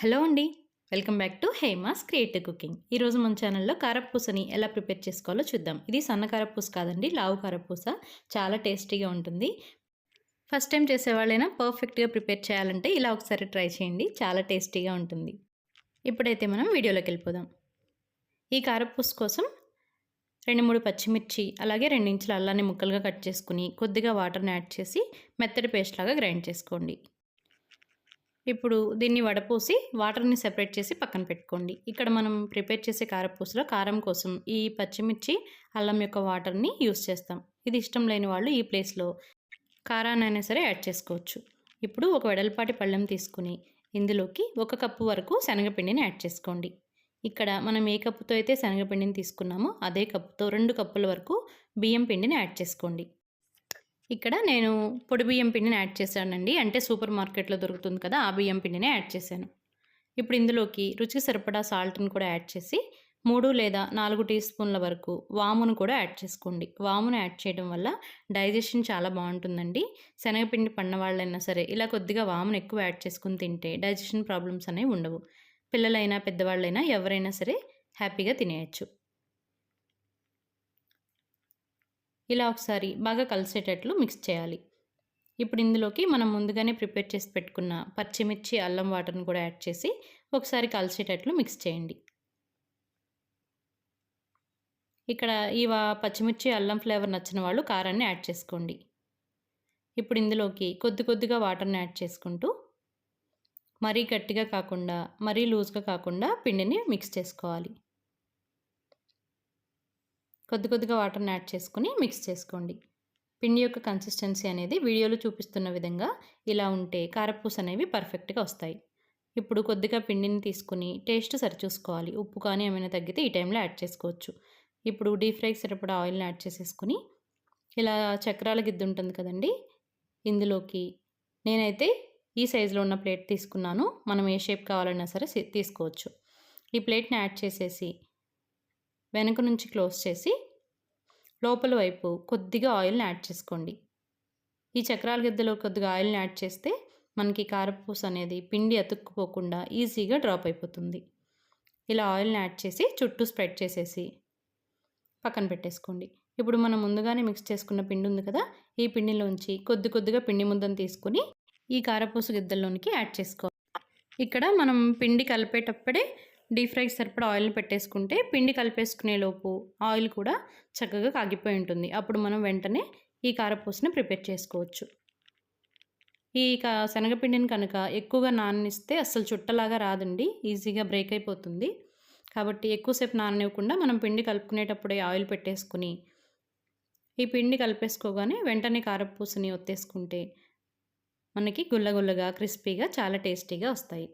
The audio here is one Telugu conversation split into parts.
హలో అండి. Welcome back to Hema's creative cooking. ఈరోజు మన ఛానల్లో కారపూసని ఎలా ప్రిపేర్ చేసుకోవాలో చూద్దాం. ఇది సన్న కారపూస కాదండి లావు కారపూస. చాలా టేస్టీగా ఉంటుంది. ఫస్ట్ టైం చేసేవాళ్ళైనా పర్ఫెక్ట్గా ప్రిపేర్ చేయాలంటే ఇలా ఒకసారి ట్రై చేయండి. చాలా టేస్టీగా ఉంటుంది. ఇప్పుడైతే మనం వీడియోలోకి వెళ్ళిపోదాం. ఈ కారపూస కోసం రెండు మూడు పచ్చిమిర్చి అలాగే రెండు ఇంచుల అల్లాన్ని ముక్కలుగా కట్ చేసుకుని కొద్దిగా వాటర్ని యాడ్ చేసి మెత్తడి పేస్ట్ లాగా గ్రైండ్ చేసుకోండి. ఇప్పుడు దీన్ని వడపోసి వాటర్ని సెపరేట్ చేసి పక్కన పెట్టుకోండి. ఇక్కడ మనం ప్రిపేర్ చేసే కారపూసలో కారం కోసం ఈ పచ్చిమిర్చి అల్లం యొక్క వాటర్ని యూస్ చేస్తాం. ఇది ఇష్టం లేని వాళ్ళు ఈ ప్లేస్లో కారాన్నైనా సరే యాడ్ చేసుకోవచ్చు. ఇప్పుడు ఒక వెడల్పాటి పళ్ళెం తీసుకుని ఇందులోకి ఒక కప్పు వరకు శనగపిండిని యాడ్ చేసుకోండి. ఇక్కడ మనం ఏ కప్పుతో అయితే శనగపిండిని తీసుకున్నామో అదే కప్పుతో రెండు కప్పుల వరకు బియ్యం పిండిని యాడ్ చేసుకోండి. ఇక్కడ నేను పొడి బియ్యం పిండిని యాడ్ చేశానండి. అంటే సూపర్ మార్కెట్లో దొరుకుతుంది కదా ఆ బియ్యం పిండిని యాడ్ చేశాను. ఇప్పుడు ఇందులోకి రుచికి సరిపడా సాల్ట్ని కూడా యాడ్ చేసి మూడు లేదా నాలుగు టీ స్పూన్ల వరకు వామును కూడా యాడ్ చేసుకోండి. వామును యాడ్ చేయడం వల్ల డైజెషన్ చాలా బాగుంటుందండి. శనగపిండి పన్న వాళ్ళైనా సరే ఇలా కొద్దిగా వామును ఎక్కువ యాడ్ చేసుకుని తింటే డైజెషన్ ప్రాబ్లమ్స్ అనేవి ఉండవు. పిల్లలైనా పెద్దవాళ్ళైనా ఎవరైనా సరే హ్యాపీగా తినేయచ్చు. ఇలా ఒకసారి బాగా కలిసేటట్లు మిక్స్ చేయాలి. ఇప్పుడు ఇందులోకి మనం ముందుగానే ప్రిపేర్ చేసి పెట్టుకున్న పచ్చిమిర్చి అల్లం వాటర్ని కూడా యాడ్ చేసి ఒకసారి కలిసేటట్లు మిక్స్ చేయండి. ఇక్కడ ఈ పచ్చిమిర్చి అల్లం ఫ్లేవర్ నచ్చిన వాళ్ళు కారాన్ని యాడ్ చేసుకోండి. ఇప్పుడు ఇందులోకి కొద్ది కొద్దిగా వాటర్ని యాడ్ చేసుకుంటూ మరీ గట్టిగా కాకుండా మరీ లూజ్గా కాకుండా పిండిని మిక్స్ చేసుకోవాలి. కొద్ది కొద్దిగా వాటర్ని యాడ్ చేసుకుని మిక్స్ చేసుకోండి. పిండి యొక్క కన్సిస్టెన్సీ అనేది వీడియోలో చూపిస్తున్న విధంగా ఇలా ఉంటే కారపూస అనేవి పర్ఫెక్ట్గా వస్తాయి. ఇప్పుడు కొద్దిగా పిండిని తీసుకుని టేస్ట్ సరిచూసుకోవాలి. ఉప్పు కానీ ఏమైనా తగ్గితే ఈ టైంలో యాడ్ చేసుకోవచ్చు. ఇప్పుడు డీప్ ఫ్రైకి సరిపడా ఆయిల్ని యాడ్ చేసేసుకుని ఇలా చక్రాల గిద్ద ఉంటుంది కదండి ఇందులోకి నేనైతే ఈ సైజులో ఉన్న ప్లేట్ తీసుకున్నాను. మనం ఏ షేప్ కావాలన్నా సరే తీసుకోవచ్చు. ఈ ప్లేట్ని యాడ్ చేసేసి వెనక నుంచి క్లోజ్ చేసి లోపల వైపు కొద్దిగా ఆయిల్ని యాడ్ చేసుకోండి. ఈ చక్రాల గిద్దలో కొద్దిగా ఆయిల్ని యాడ్ చేస్తే మనకి కారపూస అనేది పిండి అతుక్కుపోకుండా ఈజీగా డ్రాప్ అయిపోతుంది. ఇలా ఆయిల్ని యాడ్ చేసి చుట్టూ స్ప్రెడ్ చేసేసి పక్కన పెట్టేసుకోండి. ఇప్పుడు మనం ముందుగానే మిక్స్ చేసుకున్న పిండి ఉంది కదా ఈ పిండిలోంచి కొద్ది కొద్దిగా పిండి ముద్దను తీసుకుని ఈ కారపూస గిద్దల్లోనికి యాడ్ చేసుకోవాలి. ఇక్కడ మనం పిండి కలిపేటప్పుడే డీప్ ఫ్రైకి సరిపడా ఆయిల్ని పెట్టేసుకుంటే పిండి కలిపేసుకునే లోపు ఆయిల్ కూడా చక్కగా కాగిపోయి ఉంటుంది. అప్పుడు మనం వెంటనే ఈ కారపూసని ప్రిపేర్ చేసుకోవచ్చు. ఈ కా శనగపిండిని కనుక ఎక్కువగా నాననిస్తే అస్సలు చుట్టలాగా రాదండి. ఈజీగా బ్రేక్ అయిపోతుంది. కాబట్టి ఎక్కువసేపు నాననివ్వకుండా మనం పిండి కలుపుకునేటప్పుడే ఆయిల్ పెట్టేసుకుని ఈ పిండి కలిపేసుకోగానే వెంటనే కారపూసని ఒత్తేసుకుంటే మనకి గుల్లగుల్లగా క్రిస్పీగా చాలా టేస్టీగా వస్తాయి.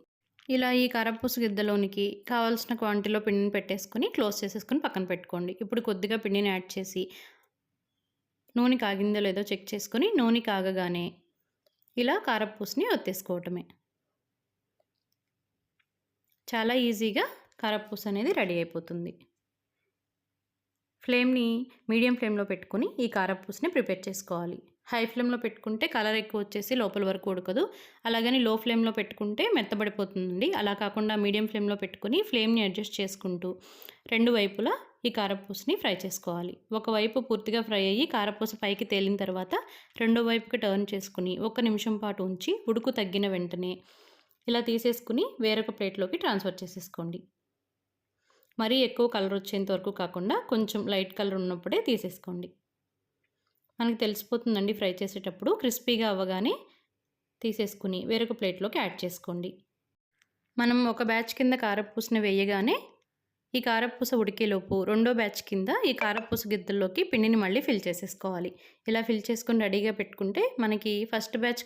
ఇలా ఈ కారపూస గిద్దలోనికి కావాల్సిన క్వాంటిటీలో పిండిని పెట్టేసుకొని క్లోజ్ చేసేసుకొని పక్కన పెట్టుకోండి. ఇప్పుడు కొద్దిగా పిండిని యాడ్ చేసి నూనె కాగిందో లేదో చెక్ చేసుకుని నూనె కాగగానే ఇలా కారపూసని ఒత్తేసుకోవటమే. చాలా ఈజీగా కారపూస అనేది రెడీ అయిపోతుంది. ఫ్లేమ్ని మీడియం ఫ్లేమ్లో పెట్టుకుని ఈ కారపూసని ప్రిపేర్ చేసుకోవాలి. హై ఫ్లేమ్లో పెట్టుకుంటే కలర్ ఎక్కువ వచ్చేసి లోపల వరకు ఉడకదు. అలాగని లో ఫ్లేమ్లో పెట్టుకుంటే మెత్తబడిపోతుందండి. అలా కాకుండా మీడియం ఫ్లేమ్లో పెట్టుకుని ఫ్లేమ్ని అడ్జస్ట్ చేసుకుంటూ రెండు వైపులా ఈ కారపూసని ఫ్రై చేసుకోవాలి. ఒకవైపు పూర్తిగా ఫ్రై అయ్యి కారపూస పైకి తేలిన తర్వాత రెండో వైపుకి టర్న్ చేసుకుని ఒక నిమిషం పాటు ఉంచి ఉడుకు తగ్గిన వెంటనే ఇలా తీసేసుకుని వేరొక ప్లేట్లోకి ట్రాన్స్ఫర్ చేసేసుకోండి. మరీ ఎక్కువ కలర్ వచ్చేంత వరకు కాకుండా కొంచెం లైట్ కలర్ ఉన్నప్పుడే తీసేసుకోండి. మనకు తెలిసిపోతుందండి ఫ్రై చేసేటప్పుడు. క్రిస్పీగా అవ్వగానే తీసేసుకుని వేరొక ప్లేట్లోకి యాడ్ చేసుకోండి. మనం ఒక బ్యాచ్ కింద కారపూసని వేయగానే ఈ కారపూస ఉడికేలోపు రెండో బ్యాచ్ కింద ఈ కారపూస గిద్దల్లోకి పిండిని మళ్ళీ ఫిల్ చేసేసుకోవాలి. ఇలా ఫిల్ చేసుకొని రెడీగా పెట్టుకుంటే మనకి ఫస్ట్ బ్యాచ్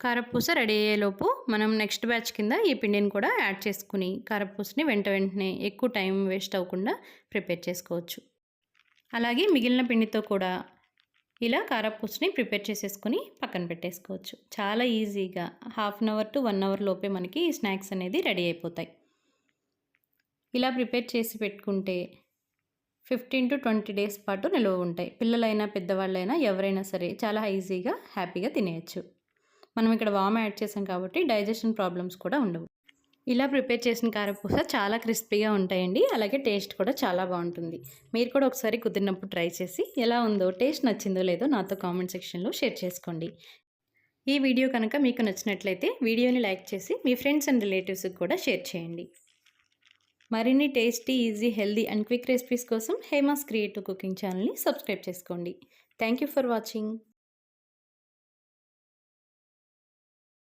కారపూస రెడీ అయ్యేలోపు మనం నెక్స్ట్ బ్యాచ్ కింద ఈ పిండిని కూడా యాడ్ చేసుకుని కారపూసని వెంట వెంటనే ఎక్కువ టైం వేస్ట్ అవ్వకుండా ప్రిపేర్ చేసుకోవచ్చు. అలాగే మిగిలిన పిండితో కూడా ఇలా కారపూసని ప్రిపేర్ చేసేసుకుని పక్కన పెట్టేసుకోవచ్చు. చాలా ఈజీగా. Half an hour to one hour లోపే మనకి స్నాక్స్ అనేది రెడీ అయిపోతాయి. ఇలా ప్రిపేర్ చేసి పెట్టుకుంటే ఫిఫ్టీన్ టు ట్వంటీ డేస్ పాటు నిల్వ ఉంటాయి. పిల్లలైనా పెద్దవాళ్ళైనా ఎవరైనా సరే చాలా ఈజీగా హ్యాపీగా తినేయచ్చు. మనం ఇక్కడ వామ్ యాడ్ చేసాం కాబట్టి డైజెషన్ ప్రాబ్లమ్స్ కూడా ఉండవు. ఇలా ప్రిపేర్ చేసిన కారపూస చాలా క్రిస్పీగా ఉంటాయండి. అలాగే టేస్ట్ కూడా చాలా బాగుంటుంది. మీరు కూడా ఒకసారి కుదిరినప్పుడు ట్రై చేసి ఎలా ఉందో టేస్ట్ నచ్చిందో లేదో నాతో కామెంట్ సెక్షన్లో షేర్ చేసుకోండి. ఈ వీడియో కనుక మీకు నచ్చినట్లయితే వీడియోని లైక్ చేసి మీ ఫ్రెండ్స్ అండ్ రిలేటివ్స్కి కూడా షేర్ చేయండి. మరిన్ని tasty easy healthy and quick recipes కోసం హేమాస్ క్రియేటివ్ కుకింగ్ ఛానల్ని సబ్స్క్రైబ్ చేసుకోండి. Thank you for watching.